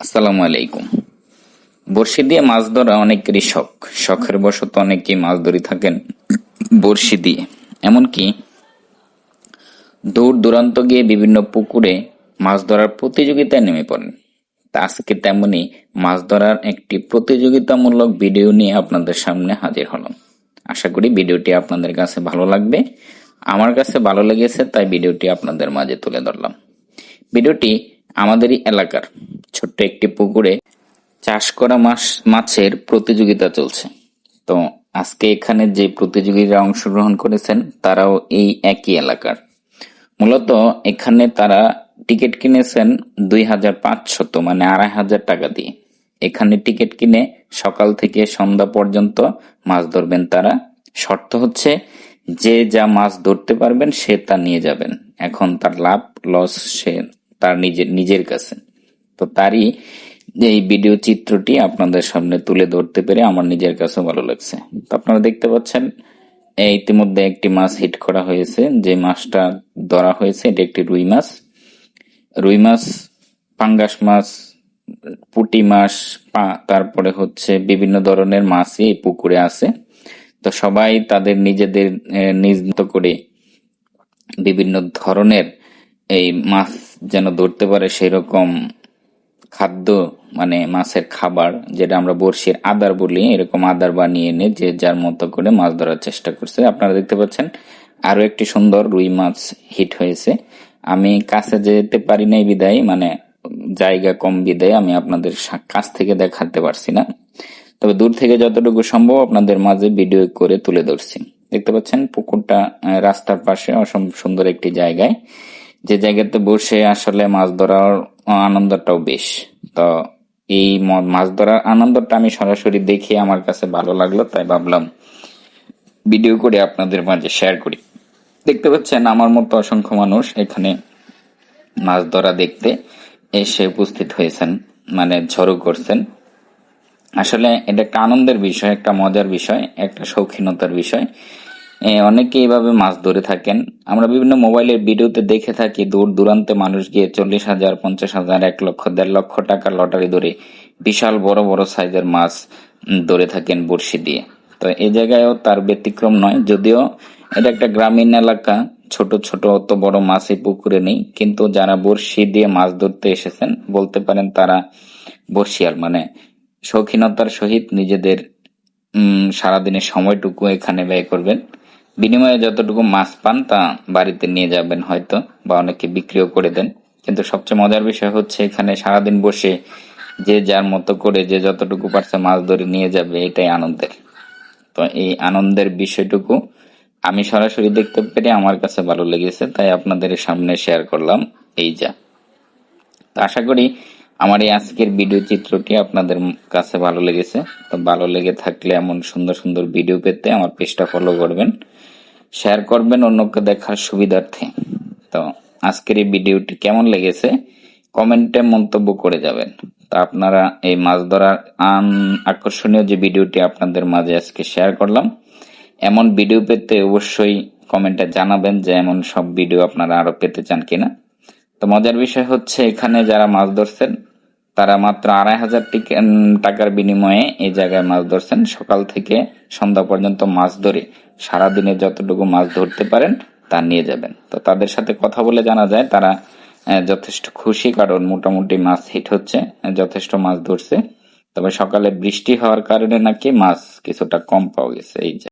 আসসালামু আলাইকুম। বড়শি দিয়ে মাছ ধরা অনেকেরই শখ শখের বশত অনেকেই মাছ ধরে থাকেন বড়শি দিয়ে। এমনকি দূর দূরান্ত গিয়ে বিভিন্ন পুকুরে মাছ ধরার প্রতিযোগিতায় নেমে পড়েন। তা আজকে তেমনি মাছ ধরার একটি প্রতিযোগিতামূলক ভিডিও নিয়ে আপনাদের সামনে হাজির হলাম। আশা করি ভিডিওটি আপনাদের কাছে ভালো লাগবে। আমার কাছে ভালো লেগেছে, তাই ভিডিওটি আপনাদের মাঝে তুলে ধরলাম। ভিডিওটি আমাদেরই এলাকার ছোট্ট একটি পুকুরে চাষ করা মাছ মাছের প্রতিযোগিতা চলছে। তো আজকে এখানে যে প্রতিযোগীরা অংশগ্রহণ করেছেন, তারাও এই একই এলাকার। মূলত এখানে তারা টিকিট কিনেছেন দুই হাজার পাঁচশত মানে আড়াই হাজার টাকা দিয়ে। এখানে টিকিট কিনে সকাল থেকে সন্ধ্যা পর্যন্ত মাছ ধরবেন তারা। শর্ত হচ্ছে যে যা মাছ ধরতে পারবেন, সে তা নিয়ে যাবেন। এখন তার লাভ, লস সে তার নিজের নিজের কাছে। তো তারই এই ভিডিও চিত্রটি আপনাদের সামনে তুলে ধরতে পেরে আমার নিজের কাছে ভালো লাগছে। তো আপনারা দেখতে পাচ্ছেন ইতিমধ্যে একটি মাছ হিট করা হয়েছে, যে মাছটা ধরা হয়েছে, এটি একটি রুই মাছ। রুই মাছ, পাঙ্গাস মাছ, পুটি মাছ তারপরে হচ্ছে বিভিন্ন ধরনের মাছই এই পুকুরে আছে। তো সবাই তাদের নিজেদের নিজ করে বিভিন্ন ধরনের এই মাছ যেন ধরতে পারে সেরকম খাদ্য মানে মাছের খাবার, যেটা আমরা বড়শির আদার বলি, এরকম আদার বানিয়ে এনে যে যার মতো করে মাছ ধরার চেষ্টা করছে। আপনারা দেখতে পাচ্ছেন, আরও একটি সুন্দর রুই মাছ হিট হয়েছে। আমি কাছে যেতে পারি নাই বিদায় মানে জায়গা কম বিদায় আমি আপনাদের কাছ থেকে দেখাতে পারছি না। তবে দূর থেকে যতটুকু সম্ভব আপনাদের মাঝে ভিডিও করে তুলে ধরছি। দেখতে পাচ্ছেন, পুকুরটা রাস্তার পাশে অসম, সুন্দর একটি জায়গায়। যে জায়গাতে বসে আসলে মাছ ধরার আনন্দটাও বেশ। তো এই মাছ ধরার আনন্দটা আমি সরাসরি দেখে আমার কাছে ভালো লাগল, তাই ভাবলাম ভিডিও করে আপনাদের মাঝে শেয়ার করি। দেখতে পাচ্ছেন আমার মতো অসংখ্য মানুষ এখানে মাছ ধরা দেখতে এসে উপস্থিত হয়েছেন মানে ঝড়ো করছেন। আসলে এটা একটা আনন্দের বিষয়, একটা মজার বিষয়, একটা শৌখিনতার বিষয়। অনেকে এভাবে মাছ ধরে থাকেন। আমরা বিভিন্ন মোবাইলের ভিডিওতে দেখে থাকি, দূর দূরান্তে মানুষ গিয়ে চল্লিশ হাজার, পঞ্চাশ হাজার, এক লক্ষ, দেড় লক্ষ টাকার লটারি ধরে বিশাল বড় বড় সাইজের মাছ ধরে থাকেন বড়শি দিয়ে। তো এই জায়গায়ও তার ব্যতিক্রম নয়। যদিও এটা একটা গ্রামীণ এলাকা, ছোট ছোট, অত বড় মাছ এই পুকুরে নেই। কিন্তু যারা বড়শি দিয়ে মাছ ধরতে এসেছেন, বলতে পারেন তারা বর্ষিয়াল মানে শৌখিনতার সহিত নিজেদের সারাদিনের সময়টুকু এখানে ব্যয় করবেন। বিনিময়ে যতটুকু মাছ পান তা বাড়িতে নিয়ে যাবেন হয়তো বা অনেকে বিক্রিও করে দেন। কিন্তু সবচেয়ে মজার বিষয় হচ্ছে এখানে সারাদিন বসে যে যার মতো করে যে যতটুকু পারছে মাছ ধরে নিয়ে যাবে, এটাই আনন্দের। তো এই আনন্দের বিষয়টুকু আমি সরাসরি দেখতে পেরে আমার কাছে ভালো লেগেছে, তাই আপনাদের সামনে শেয়ার করলাম। এই যা। তো আশা করি আমার এই আজকের ভিডিও চিত্রটি আপনাদের কাছে ভালো লেগেছে, তো ভালো লেগে থাকলে এমন সুন্দর সুন্দর ভিডিও পেতে আমার পেজটা ফলো করবেন শেয়ার করবেন অন্যকে দেখার সুবিধার্থে। তো আজকের এই ভিডিওটি কেমন লেগেছে, কমেন্টে মন্তব্য করে যাবেন। তো আপনারা এই মাছ ধরার আন আকর্ষণীয় যে ভিডিওটি আপনাদের মাঝে আজকে শেয়ার করলাম, এমন ভিডিও পেতে অবশ্যই কমেন্টে জানাবেন যে এমন সব ভিডিও আপনারা আরও পেতে চান কিনা। তো মজার বিষয় হচ্ছে এখানে যারা মাছ ধরছেন তারা মাত্র আড়াই হাজার টিক- টাকার বিনিময়ে এই জায়গায় মাছ ধরছেন। সকাল থেকে সন্ধ্যা পর্যন্ত মাছ ধরে সারাদিনে যতটুকু মাছ ধরতে পারেন তা নিয়ে যাবেন। তো তাদের সাথে কথা বলে জানা যায়, তারা যথেষ্ট খুশি, কারণ মোটামুটি মাছ হিট হচ্ছে যথেষ্ট মাছ ধরছে। তবে সকালে বৃষ্টি হওয়ার কারণে নাকি মাছ কিছুটা কম পাওয়া গেছে এই